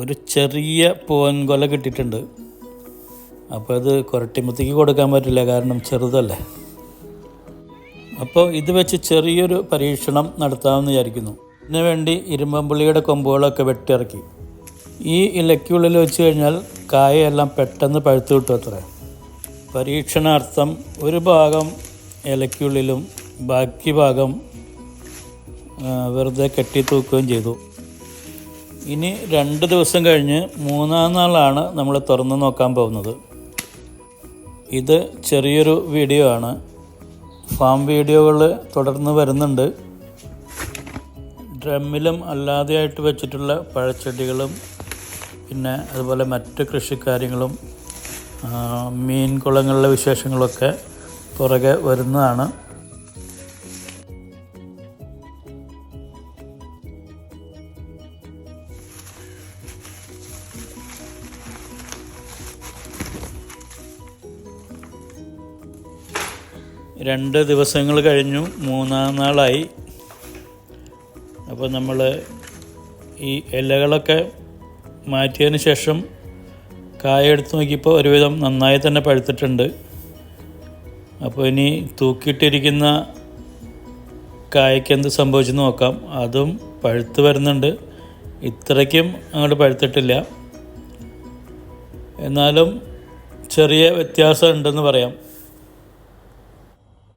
ഒരു ചെറിയ പൂവൻകൊല കിട്ടിയിട്ടുണ്ട്. അപ്പോൾ അത് കുരട്ടിമത്തേക്ക് കൊടുക്കാൻ പറ്റില്ല കാരണം ചെറുതല്ലേ. അപ്പോൾ ഇത് വെച്ച് ചെറിയൊരു പരീക്ഷണം നടത്താമെന്ന് വിചാരിക്കുന്നു. ഇതിനു വേണ്ടി ഇരുമ്പമ്പുള്ളിയുടെ കൊമ്പുകളൊക്കെ വെട്ടിറക്കി ഈ ഇലയ്ക്കുള്ളിൽ വെച്ച് കഴിഞ്ഞാൽ കായയെല്ലാം പെട്ടെന്ന് പഴുത്തു കിട്ടും അത്ര. പരീക്ഷണാർത്ഥം ഒരു ഭാഗം ഇലയ്ക്കുള്ളിലും ബാക്കി ഭാഗം വെറുതെ കെട്ടി തൂക്കുകയും ചെയ്തു. ഇനി രണ്ട് ദിവസം കഴിഞ്ഞ് മൂന്നാം നാളാണ് നമ്മൾ തുറന്ന് നോക്കാൻ പോകുന്നത്. ഇത് ചെറിയൊരു വീഡിയോ ആണ്. ഫാം വീഡിയോകൾ തുടർന്ന് വരുന്നുണ്ട്. ഡ്രമ്മിലും അല്ലാതെയായിട്ട് വെച്ചിട്ടുള്ള പഴച്ചെടികളും പിന്നെ അതുപോലെ മറ്റ് കൃഷിക്കാര്യങ്ങളും മീൻ കുളങ്ങളിലെ വിശേഷങ്ങളൊക്കെ പുറകെ വരുന്നതാണ്. രണ്ട് ദിവസങ്ങൾ കഴിഞ്ഞു മൂന്നാം നാളായി. അപ്പോൾ നമ്മൾ ഈ ഇലകളൊക്കെ മാറ്റിയതിന് ശേഷം കായ എടുത്ത് നോക്കിയപ്പോൾ ഒരുവിധം നന്നായി തന്നെ പഴുത്തിട്ടുണ്ട്. അപ്പോൾ ഇനി തൂക്കിയിട്ടിരിക്കുന്ന കായ്ക്ക് എന്ത് സംഭവിച്ചെന്ന് നോക്കാം. അതും പഴുത്ത് വരുന്നുണ്ട്. ഇത്രയ്ക്കും അങ്ങോട്ട് പഴുത്തിട്ടില്ല. എന്നാലും ചെറിയ വ്യത്യാസം ഉണ്ടെന്ന് പറയാം.